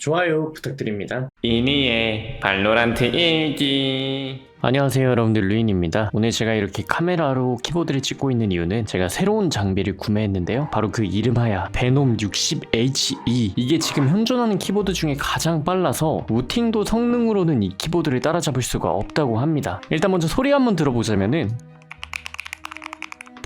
좋아요 부탁드립니다. 이니의 발로란트 일기. 안녕하세요 여러분들. 루인입니다. 오늘 제가 이렇게 카메라로 키보드를 찍고 있는 이유는 제가 새로운 장비를 구매했는데요. 바로 그 이름하야 베놈 60HE 이게 지금 현존하는 키보드 중에 가장 빨라서 우팅도 성능으로는 이 키보드를 따라잡을 수가 없다고 합니다. 일단 먼저 소리 한번 들어보자면은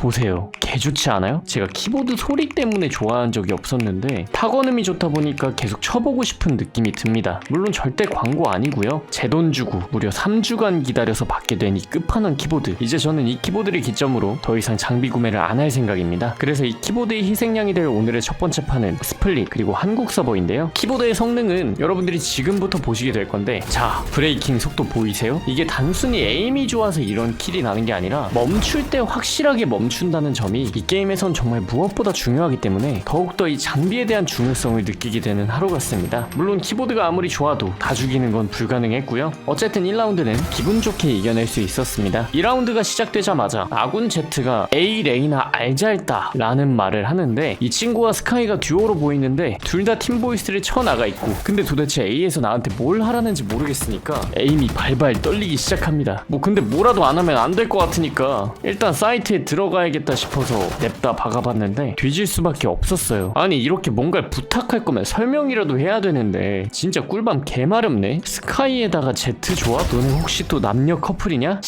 보세요. 개 좋지 않아요? 제가 키보드 소리 때문에 좋아한 적이 없었는데 타건음이 좋다 보니까 계속 쳐보고 싶은 느낌이 듭니다. 물론 절대 광고 아니고요. 제 돈 주고 무려 3주간 기다려서 받게 된 이 끝판왕 키보드. 이제 저는 이 키보드를 기점으로 더 이상 장비 구매를 안 할 생각입니다. 그래서 이 키보드의 희생양이 될 오늘의 첫 번째 판은 스플릿 그리고 한국 서버인데요. 키보드의 성능은 여러분들이 지금부터 보시게 될 건데 자 브레이킹 속도 보이세요? 이게 단순히 에임이 좋아서 이런 킬이 나는 게 아니라 멈출 때 확실하게 멈 춘다는 점이 이 게임에선 정말 무엇보다 중요하기 때문에 더욱더 이 장비에 대한 중요성을 느끼게 되는 하루 같습니다. 물론 키보드가 아무리 좋아도 다 죽이는 건 불가능했고요. 어쨌든 1라운드는 기분 좋게 이겨낼 수 있었습니다. 2라운드가 시작되자마자 아군 제트가 A 레이나 알잘다 라는 말을 하는데 이 친구와 스카이가 듀오로 보이는데 둘 다 팀보이스를 쳐나가 있고 근데 도대체 A에서 나한테 뭘 하라는지 모르겠으니까 에임이 발발 떨리기 시작합니다. 뭐 근데 뭐라도 안 하면 안 될 것 같으니까 일단 사이트에 들어가 야겠다 싶어서 냅다 박아봤는데 뒤질 수밖에 없었어요. 아니 이렇게 뭔가를 부탁할 거면 설명이라도 해야 되는데 진짜 꿀밤 개마렵네. 스카이에다가 제트 좋아? 너네 혹시 또 남녀 커플이냐?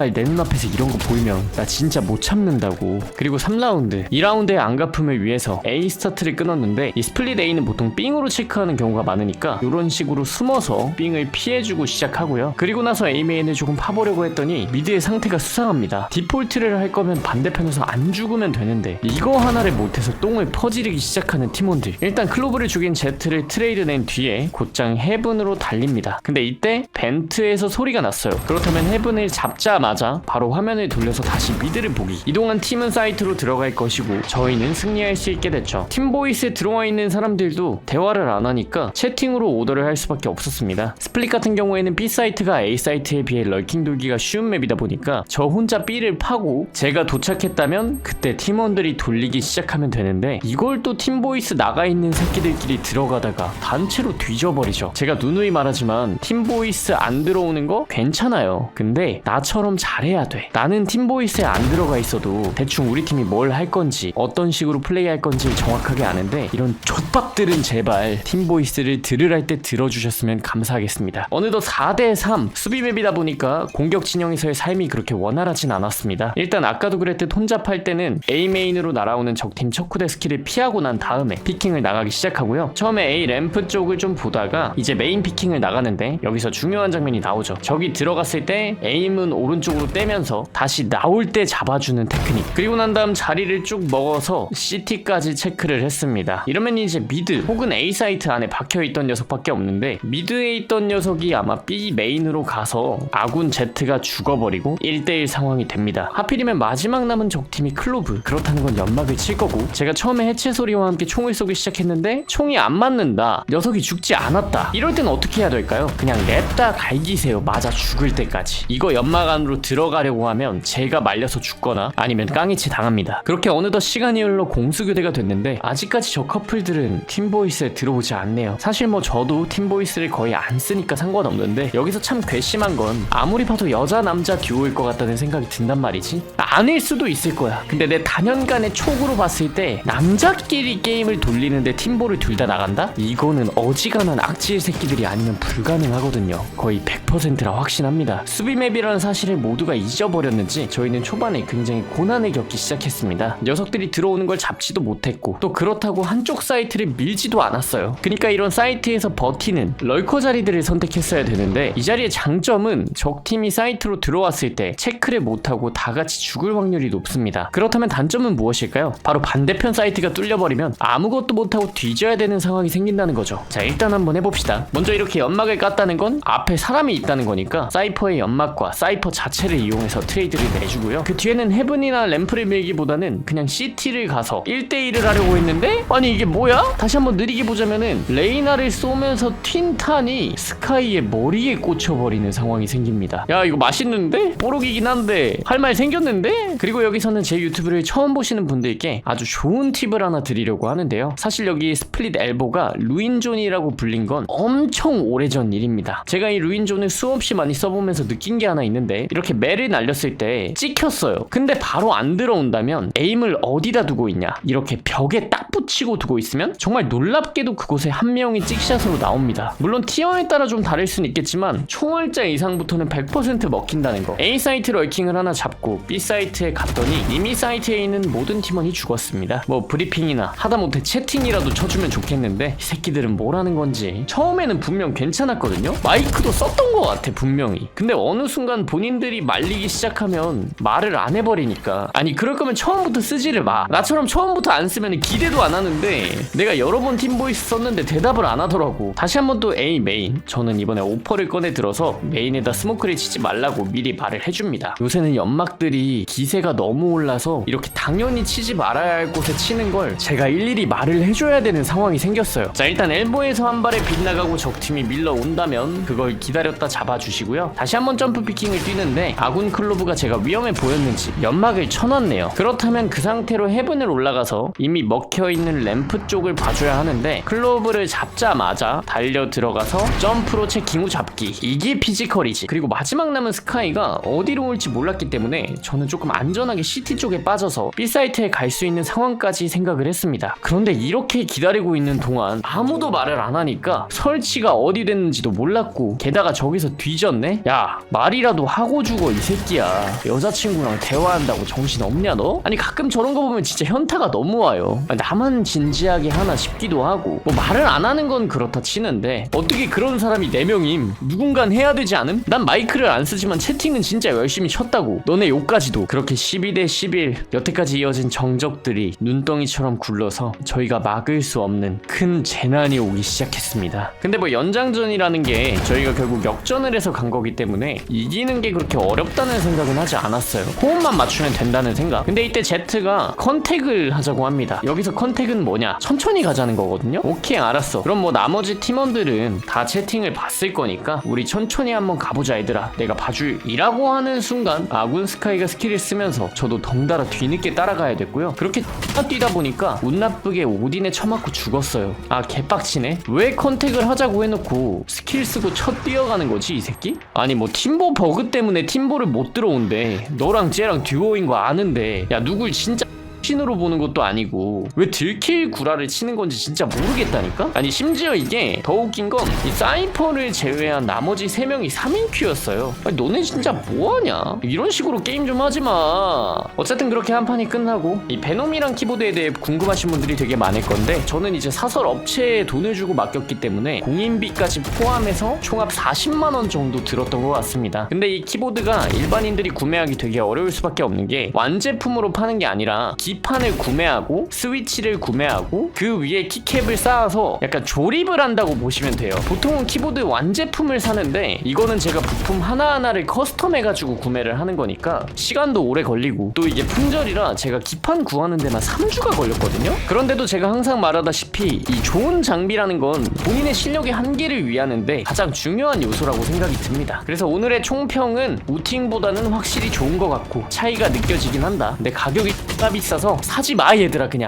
아니 내 눈앞에서 이런 거 보이면 나 진짜 못 참는다고. 그리고 3라운드. 2라운드의 안가품을 위해서 A 스타트를 끊었는데 이 스플릿 A는 보통 삥으로 체크하는 경우가 많으니까 이런 식으로 숨어서 삥을 피해주고 시작하고요. 그리고 나서 A 메인을 조금 파보려고 했더니 미드의 상태가 수상합니다. 디폴트를 할 거면 반대편에서 안 죽으면 되는데 이거 하나를 못해서 똥을 퍼지르기 시작하는 팀원들. 일단 클로브를 죽인 제트를 트레이드 낸 뒤에 곧장 헤븐으로 달립니다. 근데 이때 벤트에서 소리가 났어요. 그렇다면 헤븐을 잡자마 자 바로 화면을 돌려서 다시 미드를 보기. 이동한 팀은 사이트로 들어갈 것이고 저희는 승리할 수 있게 됐죠. 팀보이스에 들어와 있는 사람들도 대화를 안 하니까 채팅으로 오더를 할 수밖에 없었습니다. 스플릿 같은 경우에는 B 사이트가 A 사이트에 비해 럴킹 돌기가 쉬운 맵이다 보니까 저 혼자 B를 파고 제가 도착했다면 그때 팀원들이 돌리기 시작하면 되는데 이걸 또 팀보이스 나가 있는 새끼들끼리 들어가다가 단체로 뒤져버리죠. 제가 누누이 말하지만 팀보이스 안 들어오는 거 괜찮아요. 근데 나처럼 잘해야 돼. 나는 팀보이스에 안 들어가 있어도 대충 우리 팀이 뭘 할 건지 어떤 식으로 플레이할 건지 정확하게 아는데 이런 족밥들은 제발 팀보이스를 들으랄 때 들어주셨으면 감사하겠습니다. 어느덧 4대3 수비맵이다 보니까 공격 진영에서의 삶이 그렇게 원활하진 않았습니다. 일단 아까도 그랬듯 혼잡할 때는 A 메인으로 날아오는 적팀 척후대 스킬을 피하고 난 다음에 피킹을 나가기 시작하고요. 처음에 A 램프 쪽을 좀 보다가 이제 메인 피킹을 나가는데 여기서 중요한 장면이 나오죠. 적이 들어갔을 때 에임은 오른쪽 으로 떼면서 다시 나올 때 잡아주는 테크닉. 그리고 난 다음 자리를 쭉 먹어서 CT까지 체크를 했습니다. 이러면 이제 미드 혹은 A 사이트 안에 박혀있던 녀석밖에 없는데 미드에 있던 녀석이 아마 B 메인으로 가서 아군 Z가 죽어버리고 1대1 상황이 됩니다. 하필이면 마지막 남은 적팀이 클로브. 그렇다는 건 연막을 칠 거고 제가 처음에 해체 소리와 함께 총을 쏘기 시작했는데 총이 안 맞는다. 녀석이 죽지 않았다. 이럴 땐 어떻게 해야 될까요? 그냥 냅다 갈기세요. 맞아 죽을 때까지. 이거 연막 안으로 들어가려고 하면 제가 말려서 죽거나 아니면 깡이치 당합니다. 그렇게 어느덧 시간이 흘러 공수교대가 됐는데 아직까지 저 커플들은 팀보이스에 들어오지 않네요. 사실 뭐 저도 팀보이스를 거의 안 쓰니까 상관없는데 여기서 참 괘씸한 건 아무리 봐도 여자 남자 듀오일 것 같다는 생각이 든단 말이지. 아닐 수도 있을 거야. 근데 내 단연간의 촉으로 봤을 때 남자끼리 게임을 돌리는데 팀보를 둘 다 나간다? 이거는 어지간한 악질 새끼들이 아니면 불가능하거든요. 거의 100%라 확신합니다. 수비맵이라는 사실을 모두가 잊어버렸는지 저희는 초반에 굉장히 고난을 겪기 시작했습니다. 녀석들이 들어오는 걸 잡지도 못했고 또 그렇다고 한쪽 사이트를 밀지도 않았어요. 그러니까 이런 사이트에서 버티는 럴커 자리들을 선택했어야 되는데 이 자리의 장점은 적팀이 사이트로 들어왔을 때 체크를 못하고 다 같이 죽을 확률이 높습니다. 그렇다면 단점은 무엇일까요? 바로 반대편 사이트가 뚫려버리면 아무것도 못하고 뒤져야 되는 상황이 생긴다는 거죠. 자 일단 한번 해봅시다. 먼저 이렇게 연막을 깠다는 건 앞에 사람이 있다는 거니까 사이퍼의 연막과 사이퍼 자체 자체를 이용해서 트레이드를 내주고요. 그 뒤에는 헤븐이나 램프를 밀기보다는 그냥 CT를 가서 1대1을 하려고 했는데 아니 이게 뭐야? 다시 한번 느리게 보자면은 레이나를 쏘면서 튄탄이 스카이의 머리에 꽂혀버리는 상황이 생깁니다. 야 이거 맛있는데? 뽀록이긴 한데 할 말 생겼는데? 그리고 여기서는 제 유튜브를 처음 보시는 분들께 아주 좋은 팁을 하나 드리려고 하는데요. 사실 여기 스플릿 엘보가 루인존이라고 불린 건 엄청 오래전 일입니다. 제가 이 루인존을 수없이 많이 써보면서 느낀 게 하나 있는데 이렇게 매를 날렸을 때 찍혔어요. 근데 바로 안 들어온다면 에임을 어디다 두고 있냐? 이렇게 벽에 딱 붙이고 두고 있으면 정말 놀랍게도 그곳에 한 명이 찍샷으로 나옵니다. 물론 티어에 따라 좀 다를 수는 있겠지만 총알자 이상부터는 100% 먹힌다는 거. A 사이트 럴킹을 하나 잡고 B 사이트에 갔더니 이미 사이트에 있는 모든 팀원이 죽었습니다. 뭐 브리핑이나 하다못해 채팅이라도 쳐주면 좋겠는데 이 새끼들은 뭐라는 건지 처음에는 분명 괜찮았거든요. 마이크도 썼던 것 같아 분명히. 근데 어느 순간 본인들 이 말리기 시작하면 말을 안 해버리니까 아니 그럴 거면 처음부터 쓰지를 마. 나처럼 처음부터 안 쓰면 기대도 안 하는데 내가 여러 번 팀보이스 썼는데 대답을 안 하더라고. 다시 한번 또 A 메인. 저는 이번에 오퍼를 꺼내 들어서 메인에다 스모크를 치지 말라고 미리 말을 해줍니다. 요새는 연막들이 기세가 너무 올라서 이렇게 당연히 치지 말아야 할 곳에 치는 걸 제가 일일이 말을 해줘야 되는 상황이 생겼어요. 자 일단 엘보에서 한 발에 빗나가고 적팀이 밀러 온다면 그걸 기다렸다 잡아주시고요. 다시 한번 점프 피킹을 뛰는데 아군 클로브가 제가 위험해 보였는지 연막을 쳐놨네요. 그렇다면 그 상태로 헤븐을 올라가서 이미 먹혀있는 램프 쪽을 봐줘야 하는데 클로브를 잡자마자 달려 들어가서 점프로 체킹 후 잡기. 이게 피지컬이지. 그리고 마지막 남은 스카이가 어디로 올지 몰랐기 때문에 저는 조금 안전하게 CT 쪽에 빠져서 B 사이트에 갈 수 있는 상황까지 생각을 했습니다. 그런데 이렇게 기다리고 있는 동안 아무도 말을 안 하니까 설치가 어디 됐는지도 몰랐고 게다가 저기서 뒤졌네? 야 말이라도 하고 죽어 이 새끼야. 여자친구랑 대화한다고 정신 없냐 너? 아니 가끔 저런 거 보면 진짜 현타가 너무 와요. 아니, 나만 진지하게 하나 싶기도 하고. 뭐 말을 안 하는 건 그렇다 치는데 어떻게 그런 사람이 4명임? 누군간 해야 되지 않음? 난 마이크를 안 쓰지만 채팅은 진짜 열심히 쳤다고. 너네 욕까지도. 그렇게 12대 11 여태까지 이어진 정적들이 눈덩이처럼 굴러서 저희가 막을 수 없는 큰 재난이 오기 시작했습니다. 근데 뭐 연장전이라는 게 저희가 결국 역전을 해서 간 거기 때문에 이기는 게 그렇게 어렵다는 생각은 하지 않았어요. 호흡만 맞추면 된다는 생각. 근데 이때 제트가 컨택을 하자고 합니다. 여기서 컨택은 뭐냐? 천천히 가자는 거거든요? 오케이 알았어. 그럼 뭐 나머지 팀원들은 다 채팅을 봤을 거니까 우리 천천히 한번 가보자 얘들아. 내가 봐줄이라고 하는 순간 아군 스카이가 스킬을 쓰면서 저도 덩달아 뒤늦게 따라가야 됐고요. 그렇게 뛰다 보니까 운 나쁘게 오딘에 처맞고 죽었어요. 아 개빡치네. 왜 컨택을 하자고 해놓고 스킬 쓰고 첫 뛰어가는 거지 이 새끼? 아니 뭐 팀보 버그 때문에 팀보를 못 들어온대. 너랑 쟤랑 듀오인 거 아는데. 야 누굴 진짜 신으로 보는 것도 아니고 왜 들킬 구라를 치는 건지 진짜 모르겠다니까? 아니 심지어 이게 더 웃긴 건 이 사이퍼를 제외한 나머지 3명이 3인 큐였어요 아니 너네 진짜 뭐하냐? 이런 식으로 게임 좀 하지마 어쨌든 그렇게 한 판이 끝나고 이 베놈이랑 키보드에 대해 궁금하신 분들이 되게 많을 건데 저는 이제 사설 업체에 돈을 주고 맡겼기 때문에 공인비까지 포함해서 총합 40만원 정도 들었던 것 같습니다 근데 이 키보드가 일반인들이 구매하기 되게 어려울 수밖에 없는 게 완제품으로 파는 게 아니라 기 판을 구매하고 스위치를 구매하고 그 위에 키캡을 쌓아서 약간 조립을 한다고 보시면 돼요. 보통은 키보드 완제품을 사는데 이거는 제가 부품 하나하나를 커스텀해가지고 구매를 하는 거니까 시간도 오래 걸리고 또 이게 품절이라 제가 기판 구하는 데만 3주가 걸렸거든요. 그런데도 제가 항상 말하다시피 이 좋은 장비라는 건 본인의 실력의 한계를 위하는데 가장 중요한 요소라고 생각이 듭니다. 그래서 오늘의 총평은 우팅보다는 확실히 좋은 것 같고 차이가 느껴지긴 한다. 근데 가격이 X나 비싸 서 사지 마 얘들아 그냥